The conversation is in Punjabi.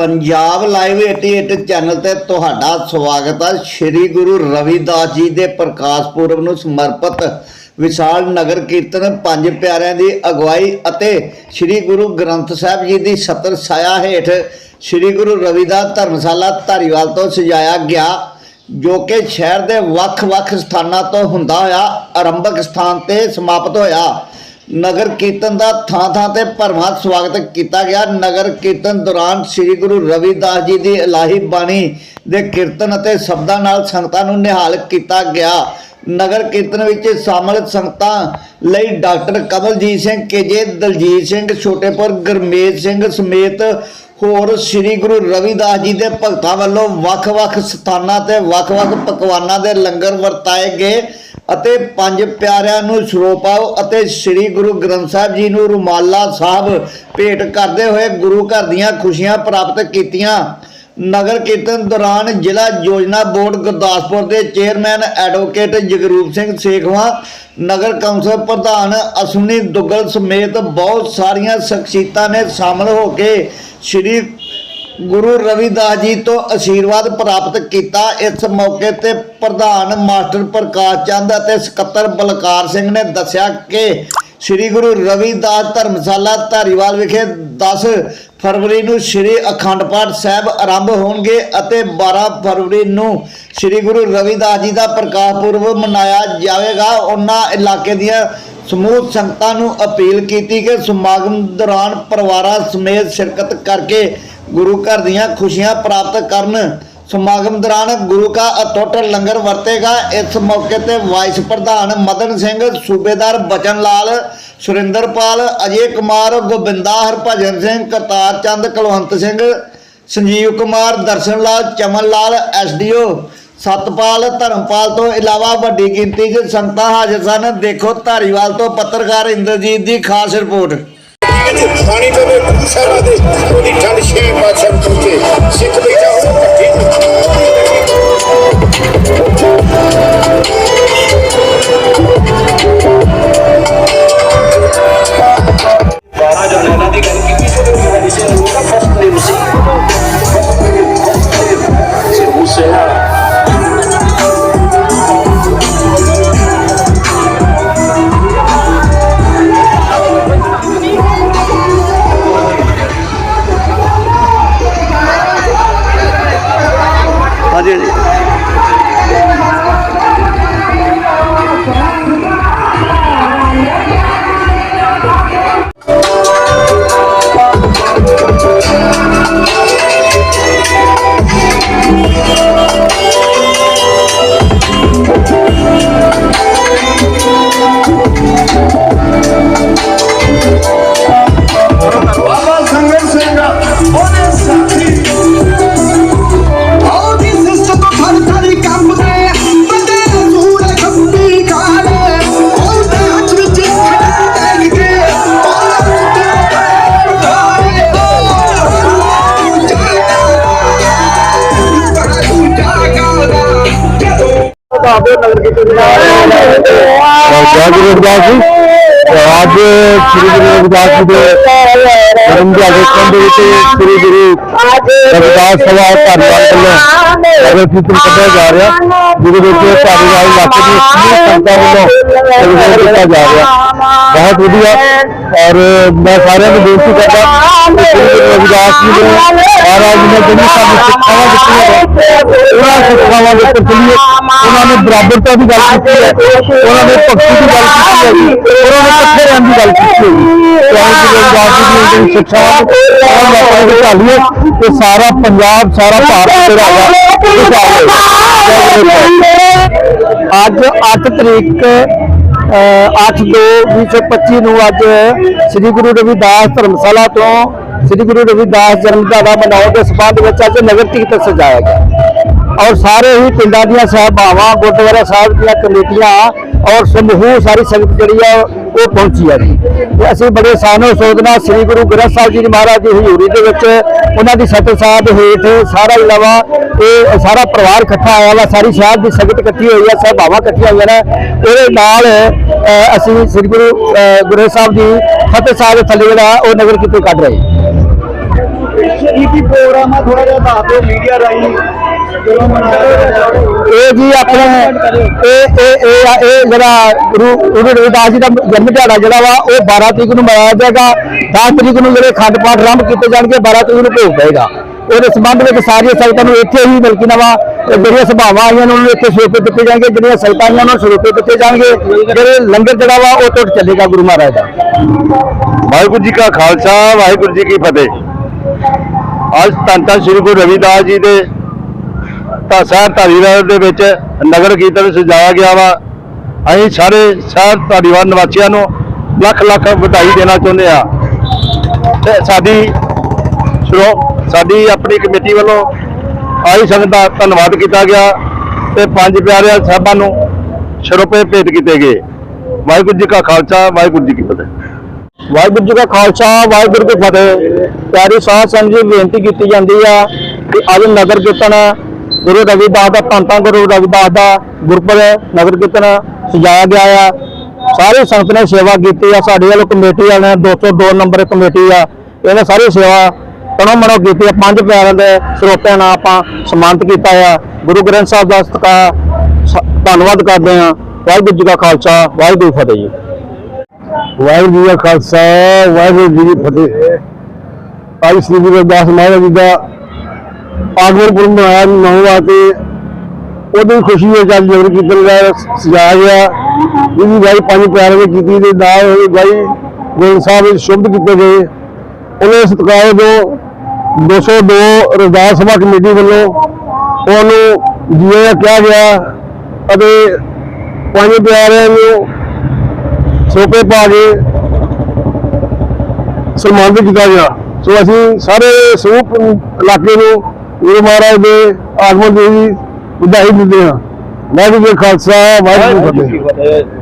ਪੰਜਾਬ ਲਾਈਵ 88 ਚੈਨਲ ਤੇ ਤੁਹਾਡਾ ਸਵਾਗਤ ਹੈ ਸ੍ਰੀ ਗੁਰੂ ਰਵਿਦਾਸ ਜੀ ਦੇ ਪ੍ਰਕਾਸ਼ ਪੁਰਬ ਨੂੰ ਸਮਰਪਿਤ ਵਿਸ਼ਾਲ ਨਗਰ ਕੀਰਤਨ ਪੰਜ ਪਿਆਰਿਆਂ ਦੀ ਅਗਵਾਈ ਅਤੇ ਸ੍ਰੀ ਗੁਰੂ ਗ੍ਰੰਥ ਸਾਹਿਬ ਜੀ ਦੀ ਛਤਰ ਛਾਇਆ ਹੇਠ ਸ੍ਰੀ ਗੁਰੂ ਰਵਿਦਾਸ ਧਰਮਸ਼ਾਲਾ ਧਾਰੀਵਾਲ ਤੋਂ ਸਜਾਇਆ ਗਿਆ, ਜੋ ਕਿ ਸ਼ਹਿਰ ਦੇ ਵੱਖ-ਵੱਖ ਸਥਾਨਾਂ ਤੋਂ ਹੁੰਦਾ ਹੋਇਆ, ਆਰੰਭਕ ਸਥਾਨ ਤੇ ਸਮਾਪਤ ਹੋਇਆ। ਨਗਰ ਕੀਰਤਨ ਦਾ ਥਾਂ-ਥਾਂ ਤੇ ਭਰਵਾਂ ਸਵਾਗਤ ਕੀਤਾ ਗਿਆ। ਨਗਰ ਕੀਰਤਨ ਦੌਰਾਨ ਸ੍ਰੀ ਗੁਰੂ ਰਵਿਦਾਸ ਜੀ ਦੀ ਇਲਾਹੀ ਬਾਣੀ ਦੇ ਕੀਰਤਨ ਅਤੇ ਸ਼ਬਦਾਂ ਨਾਲ ਸੰਗਤਾਂ ਨੂੰ ਨਿਹਾਲ ਕੀਤਾ ਗਿਆ। ਨਗਰ ਕੀਰਤਨ ਵਿੱਚ ਸ਼ਾਮਲ ਸੰਗਤਾਂ ਲਈ ਡਾਕਟਰ ਕਮਲਜੀਤ ਸਿੰਘ ਕੇਜੇ ਦਲਜੀਤ ਸਿੰਘ, ਛੋਟੇਪੁਰ ਗੁਰਮੇਜ ਸਿੰਘ ਸਮੇਤ ਹੋਰ ਸ੍ਰੀ ਗੁਰੂ ਰਵਿਦਾਸ ਜੀ ਦੇ ਭਗਤਾਂ ਵੱਲੋਂ ਵੱਖ-ਵੱਖ ਸਥਾਨਾਂ ਤੇ ਵੱਖ-ਵੱਖ ਪਕਵਾਨਾਂ ਦੇ ਲੰਗਰ ਵਰਤਾਏ ਗਏ ਅਤੇ ਪੰਜ ਪਿਆਰਿਆਂ ਨੂੰ ਸਰੋਪਾਓ ਅਤੇ ਸ੍ਰੀ ਗੁਰੂ ਗ੍ਰੰਥ ਸਾਹਿਬ ਜੀ ਨੂੰ ਰੁਮਾਲਾ ਸਾਹਿਬ ਭੇਟ ਕਰਦੇ ਹੋਏ ਗੁਰੂ ਘਰ ਦੀਆਂ ਖੁਸ਼ੀਆਂ ਪ੍ਰਾਪਤ ਕੀਤੀਆਂ। ਨਗਰ ਕੀਰਤਨ ਦੌਰਾਨ ਜ਼ਿਲ੍ਹਾ ਯੋਜਨਾ ਬੋਰਡ ਗੁਰਦਾਸਪੁਰ ਦੇ ਚੇਅਰਮੈਨ ਐਡਵੋਕੇਟ ਜਗਰੂਪ ਸਿੰਘ ਸੇਖਵਾ, ਨਗਰ ਕੌਂਸਲ ਪ੍ਰਧਾਨ ਅਸ਼ਵਨੀ ਦੁੱਗਲ ਸਮੇਤ ਬਹੁਤ ਸਾਰੀਆਂ ਸ਼ਖਸੀਅਤਾਂ ਨੇ ਸ਼ਾਮਲ ਹੋ ਕੇ ਸ੍ਰੀ ਗੁਰੂ ਰਵਿਦਾਸ ਜੀ ਤੋਂ ਆਸ਼ੀਰਵਾਦ ਪ੍ਰਾਪਤ ਕੀਤਾ। ਇਸ ਮੌਕੇ ਤੇ ਪ੍ਰਧਾਨ ਮਾਸਟਰ ਪ੍ਰਕਾਸ਼ ਚੰਦ ਅਤੇ ਸਕੱਤਰ ਬਲਕਾਰ ਸਿੰਘ ਨੇ ਦੱਸਿਆ ਕਿ ਸ੍ਰੀ ਗੁਰੂ ਰਵਿਦਾਸ ਧਰਮਸ਼ਾਲਾ ਧਾਰੀਵਾਲ ਵਿਖੇ 10 ਫਰਵਰੀ ਨੂੰ ਸ੍ਰੀ ਅਖੰਡ ਪਾਠ ਸਾਹਿਬ ਆਰੰਭ ਹੋਣਗੇ ਅਤੇ 12 ਫਰਵਰੀ ਨੂੰ ਸ੍ਰੀ ਗੁਰੂ ਰਵਿਦਾਸ ਜੀ ਦਾ ਪ੍ਰਕਾਸ਼ ਪੁਰਬ ਮਨਾਇਆ ਜਾਵੇਗਾ। ਉਹਨਾਂ ਇਲਾਕੇ ਦੀਆਂ ਸਮੂਹ ਸੰਗਤਾਂ ਨੂੰ ਅਪੀਲ ਕੀਤੀ ਕਿ ਸਮਾਗਮ ਦੌਰਾਨ ਪਰਿਵਾਰਾਂ ਸਮੇਤ ਸ਼ਿਰਕਤ ਕਰਕੇ ਗੁਰੂ ਘਰ ਦੀਆਂ ਖੁਸ਼ੀਆਂ ਪ੍ਰਾਪਤ ਕਰਨ। ਸਮਾਗਮ ਦੌਰਾਨ ਗੁਰੂ ਕਾ ਅਟੁੱਟ ਲੰਗਰ ਵਰਤੇਗਾ। ਇਸ ਮੌਕੇ ਤੇ ਵਾਈਸ ਪ੍ਰਧਾਨ ਮਦਨ ਸਿੰਘ, ਸੂਬੇਦਾਰ ਬਚਨ ਲਾਲ ਸੁਰਿੰਦਰਪਾਲ ਅਜੇ ਕੁਮਾਰ ਗੋਬਿੰਦਾ, ਹਰਭਜਨ ਸਿੰਘ, ਕਰਤਾਰ ਚੰਦ, ਕੁਲਵੰਤ ਸਿੰਘ, ਸੰਜੀਵ ਕੁਮਾਰ, ਦਰਸ਼ਨ ਲਾਲ, ਚਮਨ ਲਾਲ ਐਸਡੀਓ ਸਤਪਾਲ ਧਰਮਪਾਲ ਤੋਂ ਇਲਾਵਾ ਵੱਡੀ ਗਿਣਤੀ 'ਚ ਸੰਗਤਾਂ ਹਾਜ਼ਰ ਸਨ। ਦੇਖੋ ਧਾਰੀਵਾਲ ਤੋਂ ਪੱਤਰਕਾਰ ਇੰਦਰਜੀਤ ਦੀ ਖਾਸ ਰਿਪੋਰਟ। ਜੈ ਗੁਰੂ ਰਵਿਦਾਸ ਜੀ। ਅੱਜ ਸ੍ਰੀ ਗੁਰੂ ਰਵਿਦਾਸ ਜੀ ਦੇ ਜਨਮ ਦਿਹਾੜੇ ਕੰਦੇ ਵਿੱਚ ਸ੍ਰੀ ਗੁਰੂ ਰਵਿਦਾਸ ਸਭਾ ਧੰਨਵਾਦ ਵੱਲੋਂ ਨਗਰ ਕੀਰਤਨ ਕੱਢਿਆ ਜਾ ਰਿਹਾ। ਜਿਹਦੇ ਵਿੱਚ ਧਾਰੀਵਾਲ ਇਲਾਕੇ ਦੀ ਸਮੂਹ ਸੰਗਤਾਂ ਵੱਲੋਂ ਸੇਵਾ ਕੀਤਾ ਜਾ ਰਿਹਾ। ਬਹੁਤ ਵਧੀਆ। ਔਰ ਮੈਂ ਸਾਰਿਆਂ ਨੂੰ ਬੇਨਤੀ ਕਰਦਾ ਕਿ ਸ੍ਰੀ ਗੁਰੂ ਰਵਿਦਾਸ ਜੀ ਦੇ ਮਹਾਰਾਜ ਨੇ ਜਿਹੜੀ ਸਾਨੂੰ ਸਿੱਖਿਆਵਾਂ ਦਿੱਤੀਆਂ ਨੇ ਉਹਨਾਂ ਸਿੱਖਿਆਵਾਂ ਦੇ ਉੱਤੇ ਉਹਨਾਂ ਨੇ ਬਰਾਬਰਤਾ ਦੀ ਗੱਲ ਕੀਤੀ ਹੈ ਉਹਨਾਂ ਨੇ ਭਗਤੀ ਦੀ ਗੱਲ ਕੀਤੀ ਹੈ ਉਹਨਾਂ ਨੇ ਇਕੱਠੇ ਰਹਿਣ ਦੀ ਗੱਲ ਕੀਤੀ ਹੈ ਚਾਹੇ ਗੁਰੂ ਰਵਿਦਾਸ ਦੀਆਂ ਜਿਹੜੀ ਉਹਨਾਂ ਨੂੰ ਆਪਾਂ ਢਾਲੀਏ ਤੇ ਸਾਰਾ ਪੰਜਾਬ ਸਾਰਾ ਭਾਰਤ ਜਿਹੜਾ ਹੈਗਾ ਉਹ ਢਾਲੇ ਜੈ ਗੁਰੂ ਰਵਿਦਾਸ ਅੱਜ 8 ਤਰੀਕ 8/2/2025 ਨੂੰ ਅੱਜ ਸ੍ਰੀ ਗੁਰੂ ਰਵਿਦਾਸ ਧਰਮਸ਼ਾਲਾ ਤੋਂ ਸ੍ਰੀ ਗੁਰੂ ਰਵਿਦਾਸ ਜਨਮ ਦਿਹਾੜਾ ਮਨਾਉਣ ਦੇ ਸਬੰਧ ਵਿੱਚ ਅੱਜ ਨਗਰ ਕੀਰਤਨ ਸਜਾਇਆ ਗਿਆ। ਔਰ ਸਾਰੇ ਹੀ ਪਿੰਡਾਂ ਦੀਆਂ ਸਹਿਬਾਵਾਂ ਗੁਰਦੁਆਰਾ ਸਾਹਿਬ ਦੀਆਂ ਕਮੇਟੀਆਂ ਔਰ ਸਮੂਹ ਸਾਰੀ ਸੰਗਤ ਜਿਹੜੀ ਆ ਉਹ ਪਹੁੰਚੀ ਹੈ ਜੀ। ਤੇ ਅਸੀਂ ਬੜੇ ਸਾਨੋ ਸੋਦਨਾ ਸ੍ਰੀ ਗੁਰੂ ਗ੍ਰੰਥ ਸਾਹਿਬ ਜੀ ਮਹਾਰਾਜ ਦੀ ਹਜ਼ੂਰੀ ਦੇ ਵਿੱਚ ਉਹਨਾਂ ਦੀ ਸਤਿ ਸਾਹਿਬ ਹੇਠ ਸਾਰਾ ਇਲਾਵਾ ਇਹ ਸਾਰਾ ਪਰਿਵਾਰ ਇਕੱਠਾ ਆਇਆ ਵਾ ਸਾਰੀ ਸ਼ਹਿਰ ਦੀ ਸੰਗਤ ਇਕੱਠੀ ਹੋਈ ਆ ਸਹਿਬਾਵਾਂ ਇਕੱਠੀਆਂ ਹੋਈਆਂ ਨੇ। ਇਹਦੇ ਨਾਲ ਅਸੀਂ ਸ੍ਰੀ ਗੁਰੂ ਅ, ਗ੍ਰੰਥ ਸਾਹਿਬ ਦੀ ਫਤਿਹ ਸਾਹਿਬ ਥੱਲੇ ਜਿਹੜਾ ਉਹ ਨਗਰ ਕੀਰਤਨ ਕੱਢ ਰਹੇ। ਹਾਂ। ਕੀ ਕੀ ਪ੍ਰੋਗਰਾਮ ਆ ਥੋੜਾ ਜਿਹਾ ਦੱਸ ਦਿਓ ਮੀਡੀਆ ਰਾਹੀਂ ਜਦੋਂ ਮਨਾਇਆ ਇਹ ਜੀ ਆਪਣੇ ਇਹ ਇਹ ਇਹ ਆ- ਇਹ ਜਿਹੜਾ ਗੁਰੂ ਗੁਰੂ ਰਵਿਦਾਸ ਜੀ ਦਾ ਜਨਮ ਦਿਹਾੜਾ ਜਿਹੜਾ ਵਾ ਉਹ 12 ਤਰੀਕ ਨੂੰ ਮਨਾਇਆ ਜਾਏਗਾ। 10 ਤਰੀਕ ਨੂੰ ਜਿਹੜੇ ਖੰਡ ਪਾਠ ਆਰੰਭ ਕੀਤੇ ਜਾਣਗੇ 12 ਤਰੀਕ ਨੂੰ ਭੋਗ ਪਏਗਾ ਉਹਦੇ ਸੰਬੰਧ ਵਿੱਚ ਸਾਰੀਆਂ ਸੰਗਤਾਂ ਨੂੰ ਇੱਥੇ ਹੀ ਬਲਕਿ ਨਵਾਂ ਜਿਹੜੀਆਂ ਸਭਾਵਾਂ ਆਈਆਂ ਨੇ ਉਹਨਾਂ ਨੂੰ ਇੱਥੇ ਸਰੋਪੇ ਦਿੱਤੇ ਜਾਣਗੇ ਜਿਹੜੀਆਂ ਸੰਗਤਾਂ ਆਈਆਂ ਉਹਨਾਂ ਨੂੰ ਸਰੋਪੇ ਦਿੱਤੇ ਜਾਣਗੇ। ਜਿਹੜੇ ਲੰਗਰ ਜਿਹੜਾ ਵਾ ਉਹ ਟੁੱਟ ਚੱਲੇਗਾ ਗੁਰੂ ਮਹਾਰਾਜ ਦਾ। ਵਾਹਿਗੁਰੂ ਜੀ ਕਾ ਖਾਲਸਾ ਵਾਹਿਗੁਰੂ ਜੀ ਕੀ ਫਤਿਹ। ਅੱਜ ਧੰਨ ਧੰਨ ਸ੍ਰੀ ਗੁਰੂ ਰਵਿਦਾਸ ਜੀ ਦੇ ਤਾਂ ਸਾਹਿਬ ਧਾਰੀਵਾਲ ਦੇ ਵਿੱਚ ਨਗਰ ਕੀਰਤਨ ਸਜਾਇਆ ਗਿਆ ਵਾ। ਅਸੀਂ ਸਾਰੇ ਸਾਹਿਬ ਧਾਰੀਵਾਲ ਨਿਵਾਸੀਆਂ ਨੂੰ ਲੱਖ ਲੱਖ ਵਧਾਈ ਦੇਣਾ ਚਾਹੁੰਦੇ ਆ ਤੇ ਸਾਡੀ ਸ਼੍ਰੋ ਸਾਡੀ ਆਪਣੀ ਕਮੇਟੀ ਵੱਲੋਂ ਆਈ ਸੰਗਤ ਦਾ ਧੰਨਵਾਦ ਕੀਤਾ ਗਿਆ ਤੇ ਪੰਜ ਪਿਆਰਿਆਂ ਸਾਹਿਬਾਂ ਨੂੰ ਸ਼ਰੋਪੇ ਭੇਟ ਕੀਤੇ ਗਏ। ਵਾਹਿਗੁਰੂ ਜੀ ਕਾ ਖਾਲਸਾ, ਵਾਹਿਗੁਰੂ ਜੀ ਕੀ ਫਤਿਹ। ਵਾਹਿਗੁਰੂ ਜੀ ਕਾ ਖਾਲਸਾ, ਵਾਹਿਗੁਰੂ ਕੀ ਫਤਿਹ। ਪਿਆਰੀ ਸਾਧ ਸੰਗਤ ਜੀ, ਬੇਨਤੀ ਕੀਤੀ ਜਾਂਦੀ ਆ ਕਿ ਅੱਜ ਨਗਰ ਕੀਰਤਨ ਗੁਰੂ ਰਵਿਦਾਸ ਦਾ, ਪੰਤਾਂ ਗੁਰੂ ਰਵਿਦਾਸ ਦਾ ਗੁਰਪੁਰਬ, ਨਗਰ ਕੀਰਤਨ ਸਜਾਇਆ ਗਿਆ ਆ। ਸਾਰੇ ਸੰਗਤ ਨੇ ਸੇਵਾ ਕੀਤੀ ਆ। ਸਾਡੇ ਵੱਲੋਂ ਕਮੇਟੀ ਵਾਲਿਆਂ ਨੇ 202 ਨੰਬਰ ਕਮੇਟੀ ਆ। ਇਹਨੇ ਸਾਰੀ ਸੇਵਾ ਤਣੋ ਮਨੋਂ ਕੀਤੀ ਆ। ਪੰਜ ਪਿਆਰਿਆਂ ਦੇ ਸਰੋਤਿਆਂ ਨਾਲ ਆਪਾਂ ਸਨਮਾਨਿਤ ਕੀਤਾ ਆ। ਗੁਰੂ ਗ੍ਰੰਥ ਸਾਹਿਬ ਦਾ ਸਤਿਕਾਰ ਧੰਨਵਾਦ ਕਰਦੇ ਆ। ਵਾਹਿਗੁਰੂ ਜੀ ਕਾ ਖਾਲਸਾ, ਵਾਹਿਗੁਰੂ ਫਤਿਹ ਜੀ। ਵਾਹਿਗੁਰੂ ਜੀ ਕਾ ਖਾਲਸਾ, ਵਾਹਿਗੁਰੂ ਜੀ ਕੀ ਫਤਿਹ। ਅੱਜ ਸ੍ਰੀ ਗੁਰੂ ਰਵਿਦਾਸ ਮਹਾਰਾਜ ਜੀ ਦਾ ਆਗਮਨ ਪੁਰਬ ਮਨਾਇਆ ਤੇ। ਉਹਦੀ ਖੁਸ਼ੀ ਵਿੱਚ ਅੱਜ ਜਗਰ ਕੀਰਤਨ ਦਾ ਸਜਾਇਆ ਗਿਆ। ਜਿਹਦੀ ਗਾਈ ਪੰਜ ਪਿਆਰੇ ਨੇ ਕੀਤੀ ਤੇ ਨਾਲ ਹੋਈ ਗਾਈ ਗੋਲ ਸਾਹਿਬ ਵਿੱਚ ਸ਼ੁਭ ਕੀਤੇ ਗਏ। ਉਹਨੇ ਸਤਿਕਾਰ ਜੋ 202 ਰਵਿਦਾਸ ਸਭਾ ਕਮੇਟੀ ਵੱਲੋਂ ਉਹਨੂੰ ਜੀਏ ਦਾ ਕਿਹਾ ਗਿਆ ਅਤੇ ਪੰਜ ਪਿਆਰਿਆਂ ਨੂੰ ਸੋਕੇ ਪਾ ਕੇ ਸਨਮਾਨਿਤ ਕੀਤਾ ਗਿਆ। ਸੋ ਅਸੀਂ ਸਾਰੇ ਸੂਪ ਇਲਾਕੇ ਨੂੰ ਗੁਰੂ ਮਹਾਰਾਜ ਦੇ ਆਗਮਨ ਦੀ ਵਧਾਈ ਦਿੰਦੇ ਹਾਂ। ਵਾਹਿਗੁਰੂ ਜੀ ਖਾਲਸਾ, ਵਾਹਿਗੁਰੂ ਜੀ ਫਤਿਹ।